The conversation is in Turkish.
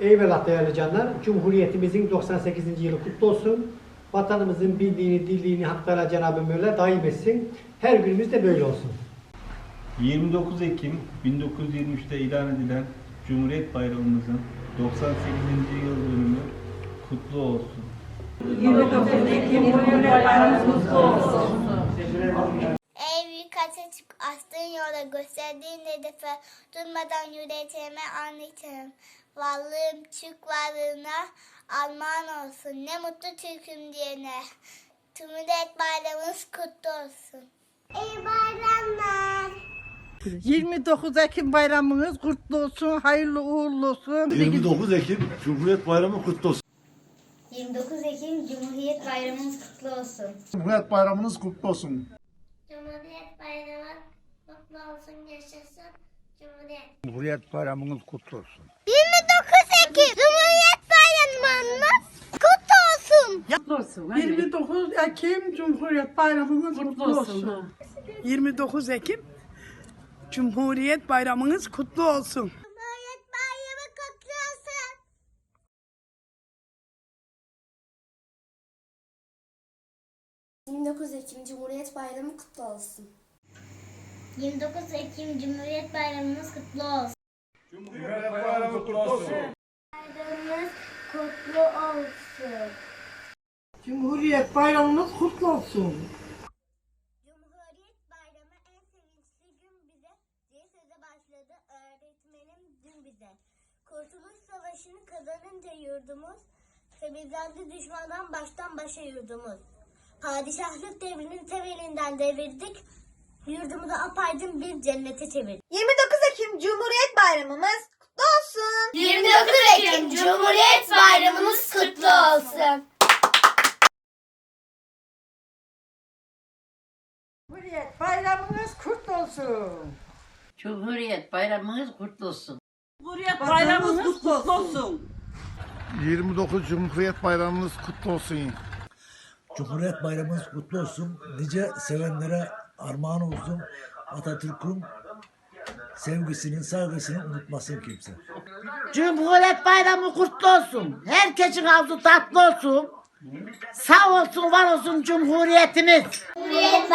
Eyvallah değerli canlar. Cumhuriyetimizin 98. yılı kutlu olsun. Vatanımızın birliğini, dirliğini Hak Teala Cenab-ı Mevla daim etsin. Her günümüz de böyle olsun. 29 Ekim 1923'te ilan edilen Cumhuriyet Bayramımızın 98. yıl dönümü kutlu olsun. Ey büyük Atatürk astığın yola gösterdiğin hedefe durmadan yürüteme anlatırım. Varlığım Türk varlığına armağan olsun. Ne mutlu Türk'üm diyene. Cumhuriyet bayramımız kutlu olsun. İyi bayramlar. 29 Ekim bayramınız kutlu olsun, hayırlı uğurlu olsun. 29 Ekim Cumhuriyet Bayramı kutlu olsun. 29 Ekim Cumhuriyet bayramımız kutlu olsun. Cumhuriyet Bayramınız kutlu olsun. Cumhuriyet bayramı kutlu olsun yaşasın. Cumhuriyet. Cumhuriyet Bayramınız kutlu olsun. 29 Ekim Cumhuriyet bayramımız kutlu olsun. 29 Ekim Cumhuriyet bayramınız kutlu olsun. 29 Ekim Cumhuriyet Bayramınız kutlu olsun. Cumhuriyet bayramı kutlu olsun. ...29 Ekim Cumhuriyet Bayramı kutlu olsun. 29 Ekim Cumhuriyet Bayramımız kutlu olsun. Cumhuriyet Bayramı kutlu olsun. Bayramımız kutlu olsun. Cumhuriyet bayramınız kutlu olsun. Cumhuriyet Bayramı en sevinçli gün bize diye söze başladı öğretmenim dün bize. Kurtuluş Savaşı'nı kazanınca yurdumuz, temizlendi düşmandan baştan başa yurdumuz. Padişahlık devrinin temelinden devirdik, yurdumuzu apaydın bir cennete çevirdik. 29 Ekim Cumhuriyet Bayramımız kutlu olsun. 29 Ekim Cumhuriyet Bayramımız kutlu olsun. Olsun. Cumhuriyet bayramınız kutlu olsun. Bayramınız kutlu olsun. 29 Cumhuriyet Bayramınız kutlu olsun. Cumhuriyet Bayramınız kutlu olsun. Nice sevenlere armağan olsun. Atatürk'ün sevgisini, saygısını unutmasın kimse. Cumhuriyet bayramı kutlu olsun. Herkesin ağzı tatlı olsun. Sağ olsun, var olsun Cumhuriyetimiz. Cumhuriyet olsun.